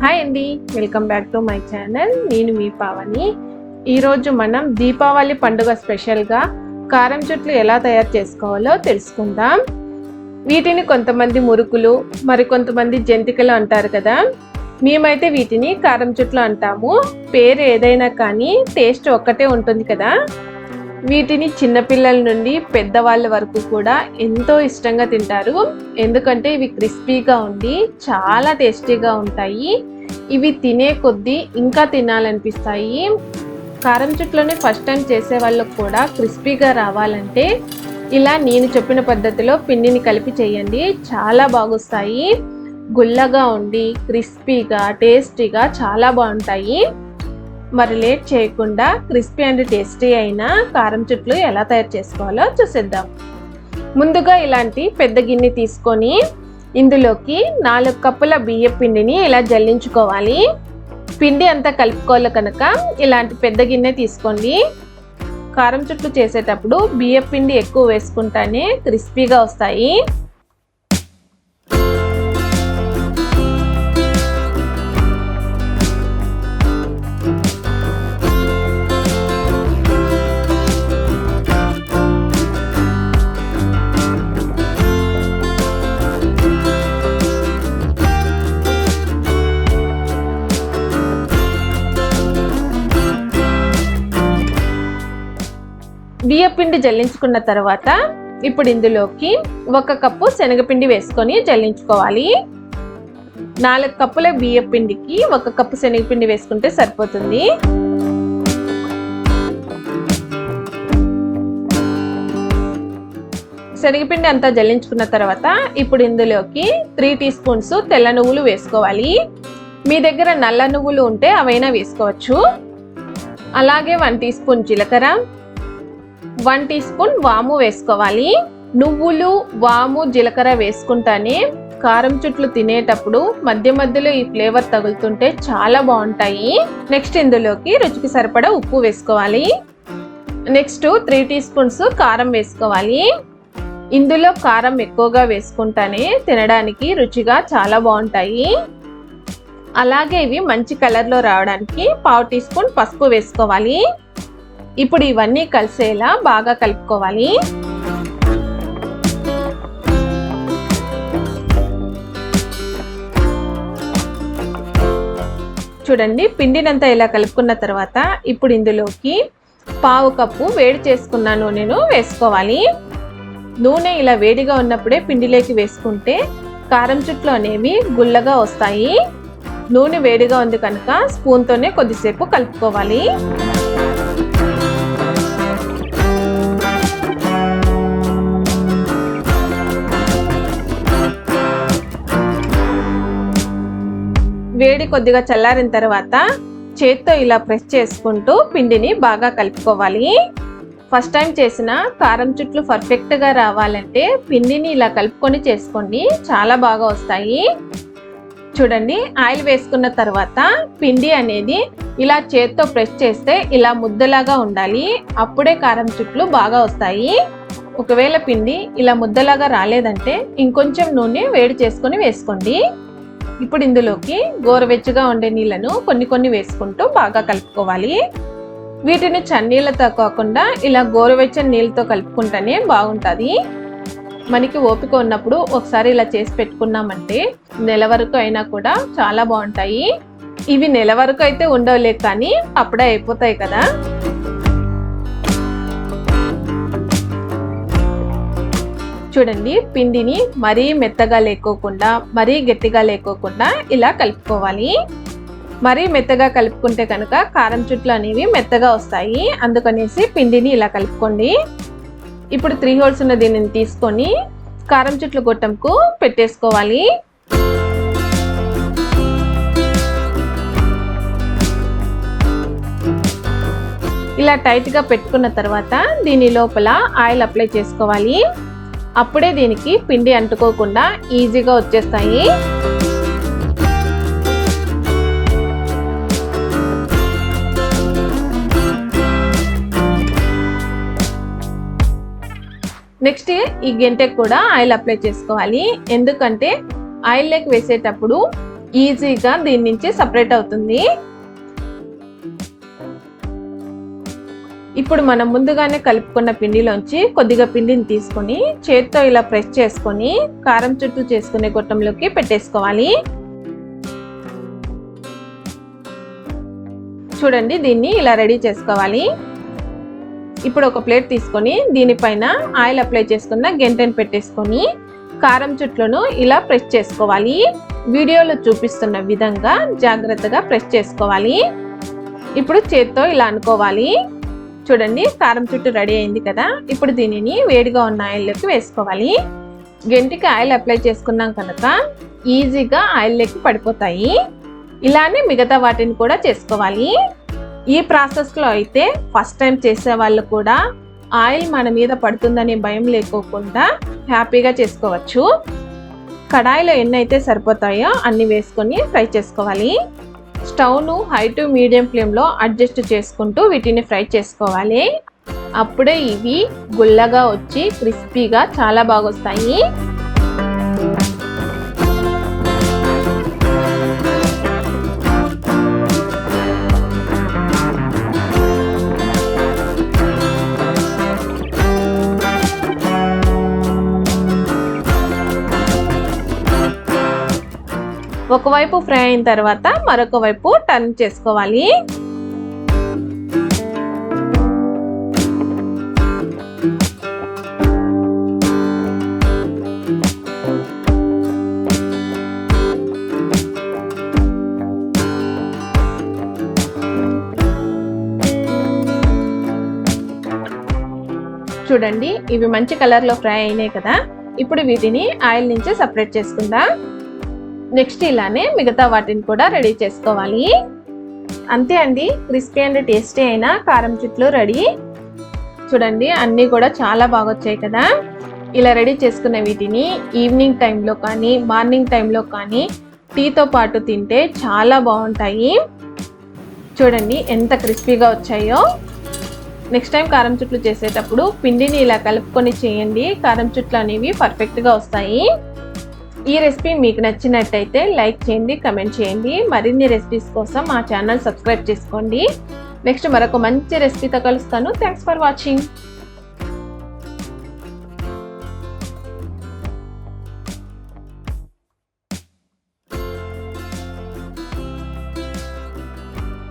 Hi అండి welcome back to my channel నేను మీ పావని. ఈరోజు మనం దీపావళి పండుగ స్పెషల్గా కారం చుట్లు ఎలా తయారు చేసుకోవాలో తెలుసుకుందాం. వీటిని కొంతమంది మురుకులు మరి కొంతమంది జంతికలు అంటారు కదా. మేమైతే వీటిని కారం చుట్లు అంటాము. పేరు ఏదైనా కానీ టేస్ట్ ఒక్కటే ఉంటుంది కదా. వీటిని చిన్నపిల్లల నుండి పెద్దవాళ్ళ వరకు కూడా ఎంతో ఇష్టంగా తింటారు. ఎందుకంటే ఇవి క్రిస్పీగా ఉండి చాలా టేస్టీగా ఉంటాయి. ఇవి తినే కొద్దీ ఇంకా తినాలనిపిస్తాయి. కారం చుట్లోనే ఫస్ట్ టైం చేసే వాళ్ళకు కూడా క్రిస్పీగా రావాలంటే ఇలా నేను చెప్పిన పద్ధతిలో పిండిని కలిపి చేయండి. చాలా బాగుస్తాయి. గుల్లగా ఉండి క్రిస్పీగా టేస్టీగా చాలా బాగుంటాయి. మరి లేట్ చేయకుండా క్రిస్పీ అండ్ టేస్టీ అయిన కారం చుట్లు ఎలా తయారు చేసుకోవాలో చూసేద్దాం. ముందుగా ఇలాంటి పెద్ద గిన్నె తీసుకొని ఇందులోకి నాలుగు కప్పుల బియ్య పిండిని ఇలా జల్లించుకోవాలి. పిండి అంతా కలుపుకోవాలి కనుక ఇలాంటి పెద్ద గిన్నె తీసుకోండి. కారం చుట్లు చేసేటప్పుడు బియ్య పిండి ఎక్కువ వేసుకుంటానే క్రిస్పీగా వస్తాయి. బియ్యపిండి జల్లించుకున్న తర్వాత ఇప్పుడు ఇందులోకి ఒక కప్పు శనగపిండి వేసుకొని జల్లించుకోవాలి. నాలుగు కప్పుల బియ్యపిండికి ఒక కప్పు శనగపిండి వేసుకుంటే సరిపోతుంది. శనగపిండి అంతా జల్లించుకున్న తర్వాత ఇప్పుడు ఇందులోకి త్రీ టీ స్పూన్స్ తెల్ల నువ్వులు వేసుకోవాలి. మీ దగ్గర నల్ల నువ్వులు ఉంటే అవైనా వేసుకోవచ్చు. అలాగే వన్ టీ స్పూన్ జీలకర్ర వన్ టీ స్పూన్ వాము వేసుకోవాలి. నువ్వులు వాము జీలకర్ర వేసుకుంటానే కారం చుట్లు తినేటప్పుడు మధ్య మధ్యలో ఈ ఫ్లేవర్ తగులుతుంటే చాలా బాగుంటాయి. నెక్స్ట్ ఇందులోకి రుచికి సరిపడా ఉప్పు వేసుకోవాలి. నెక్స్ట్ త్రీ టీ స్పూన్స్ కారం వేసుకోవాలి. ఇందులో కారం ఎక్కువగా వేసుకుంటానే తినడానికి రుచిగా చాలా బాగుంటాయి. అలాగే ఇవి మంచి కలర్లో రావడానికి పావు టీ స్పూన్ పసుపు వేసుకోవాలి. ఇప్పుడు ఇవన్నీ కలిసేలా బాగా కలుపుకోవాలి. చూడండి పిండినంతా ఇలా కలుపుకున్న తర్వాత ఇప్పుడు ఇందులోకి పావు కప్పు వేడి చేసుకున్న నూనెను వేసుకోవాలి. నూనె ఇలా వేడిగా ఉన్నప్పుడే పిండిలోకి వేసుకుంటే కారం చుట్లు అనేవి గుల్లగా వస్తాయి. నూనె వేడిగా ఉంది కనుక స్పూన్తోనే కొద్దిసేపు కలుపుకోవాలి. వేడి కొద్దిగా చల్లారిన తర్వాత చేత్తో ఇలా ప్రెస్ చేసుకుంటూ పిండిని బాగా కలుపుకోవాలి. ఫస్ట్ టైం చేసిన కారం చుట్లు పర్ఫెక్ట్గా రావాలంటే పిండిని ఇలా కలుపుకొని చేసుకోండి. చాలా బాగా వస్తాయి. చూడండి ఆయిల్ వేసుకున్న తర్వాత పిండి అనేది ఇలా చేత్తో ప్రెస్ చేస్తే ఇలా ముద్దలాగా ఉండాలి. అప్పుడే కారం చుట్లు బాగా వస్తాయి. ఒకవేళ పిండి ఇలా ముద్దలాగా రాలేదంటే ఇంకొంచెం నూనె వేడి చేసుకొని వేసుకోండి. ఇప్పుడు ఇందులోకి గోరువెచ్చగా ఉండే నీళ్ళను కొన్ని కొన్ని వేసుకుంటూ బాగా కలుపుకోవాలి. వీటిని చన్నీళ్ళతో కాకుండా ఇలా గోరువెచ్చని నీళ్ళతో కలుపుకుంటేనే బాగుంటుంది. మనకి ఓపిక ఉన్నప్పుడు ఒకసారి ఇలా చేసి పెట్టుకున్నామంటే నెల వరకు అయినా కూడా చాలా బాగుంటాయి. ఇవి నెల వరకు అయితే ఉండవులే కానీ అప్పుడే అయిపోతాయి కదా. చూడండి పిండిని మరీ మెత్తగా లేకోకుండా మరీ గట్టిగా లేకోకుండా ఇలా కలుపుకోవాలి. మరీ మెత్తగా కలుపుకుంటే కనుక కారం చుట్లు అనేవి మెత్తగా వస్తాయి. అందుకనేసి పిండిని ఇలా కలుపుకోండి. ఇప్పుడు త్రీ హోల్స్ ఉన్న దీనిని తీసుకొని కారం చుట్లు గొట్టంకు పెట్టేసుకోవాలి. ఇలా టైట్గా పెట్టుకున్న తర్వాత దీని లోపల ఆయిల్ అప్లై చేసుకోవాలి. అప్పుడే దీనికి పిండి అంటుకోకుండా ఈజీగా వచ్చేస్తాయి. నెక్స్ట్ ఈ గెంటెకి కూడా ఆయిల్ అప్లై చేసుకోవాలి. ఎందుకంటే ఆయిల్ లెక్ వేసేటప్పుడు ఈజీగా దీని నుంచి సపరేట్ అవుతుంది. ఇప్పుడు మనం ముందుగానే కలుపుకున్న పిండిలోంచి కొద్దిగా పిండిని తీసుకొని చేత్తో ఇలా ప్రెస్ చేసుకొని కారం చుట్టూ చేసుకునే గొట్టంలోకి పెట్టేసుకోవాలి. చూడండి దీన్ని ఇలా రెడీ చేసుకోవాలి. ఇప్పుడు ఒక ప్లేట్ తీసుకొని దీనిపైన ఆయిల్ అప్లై చేసుకున్న గెంటెని పెట్టేసుకొని కారం చుట్లను ఇలా ప్రెస్ చేసుకోవాలి. వీడియోలో చూపిస్తున్న విధంగా జాగ్రత్తగా ప్రెస్ చేసుకోవాలి. ఇప్పుడు చేత్తో ఇలా అనుకోవాలి. చూడండి కారం చుట్టూ రెడీ అయింది కదా. ఇప్పుడు దీనిని వేడిగా ఉన్న ఆయిల్లోకి వేసుకోవాలి. గెంటికి ఆయిల్ అప్లై చేసుకున్నాం కనుక ఈజీగా ఆయిల్లోకి పడిపోతాయి. ఇలానే మిగతా వాటిని కూడా చేసుకోవాలి. ఈ ప్రాసెస్లో అయితే ఫస్ట్ టైం చేసే వాళ్ళు కూడా ఆయిల్ మన మీద పడుతుందనే భయం లేకోకుండా హ్యాపీగా చేసుకోవచ్చు. కడాయిలో ఎన్ని అయితే సరిపోతాయో అన్ని వేసుకొని ఫ్రై చేసుకోవాలి. స్టవ్ను హై టు మీడియం ఫ్లేమ్లో అడ్జస్ట్ చేసుకుంటూ వీటిని ఫ్రై చేసుకోవాలి. అప్పుడే ఇవి గుల్లగా వచ్చి క్రిస్పీగా చాలా బాగా వస్తాయి ఒకవైపు ఫ్రై అయిన తర్వాత మరొక వైపు టర్న్ చేసుకోవాలి. చూడండి ఇవి మంచి కలర్లో ఫ్రై అయినాయి కదా. ఇప్పుడు వీటిని ఆయిల్ నుంచి సపరేట్ చేసుకుందాం. నెక్స్ట్ ఇలానే మిగతా వాటిని కూడా రెడీ చేసుకోవాలి. అంతే అండి. క్రిస్పీ అండ్ టేస్టీ అయిన కారం చుట్లు రెడీ. చూడండి అన్నీ కూడా చాలా బాగా వచ్చాయి కదా. ఇలా రెడీ చేసుకున్న వీటిని ఈవినింగ్ టైంలో కానీ మార్నింగ్ టైంలో కానీ టీతో పాటు తింటే చాలా బాగుంటాయి. చూడండి ఎంత క్రిస్పీగా వచ్చాయో. నెక్స్ట్ టైం కారం చుట్లు చేసేటప్పుడు పిండిని ఇలా కలుపుకొని చేయండి. కారం చుట్లు అనేవి పర్ఫెక్ట్గా వస్తాయి. ఈ రెసిపీ మీకు నచ్చినట్టయితే లైక్ చేయండి కమెంట్ చేయండి. మరిన్ని రెసిపీస్ కోసం మా ఛానల్ సబ్స్క్రైబ్ చేసుకోండి. నెక్స్ట్ మరొక మంచి రెసిపీతో కలుస్తాను. Thanks for watching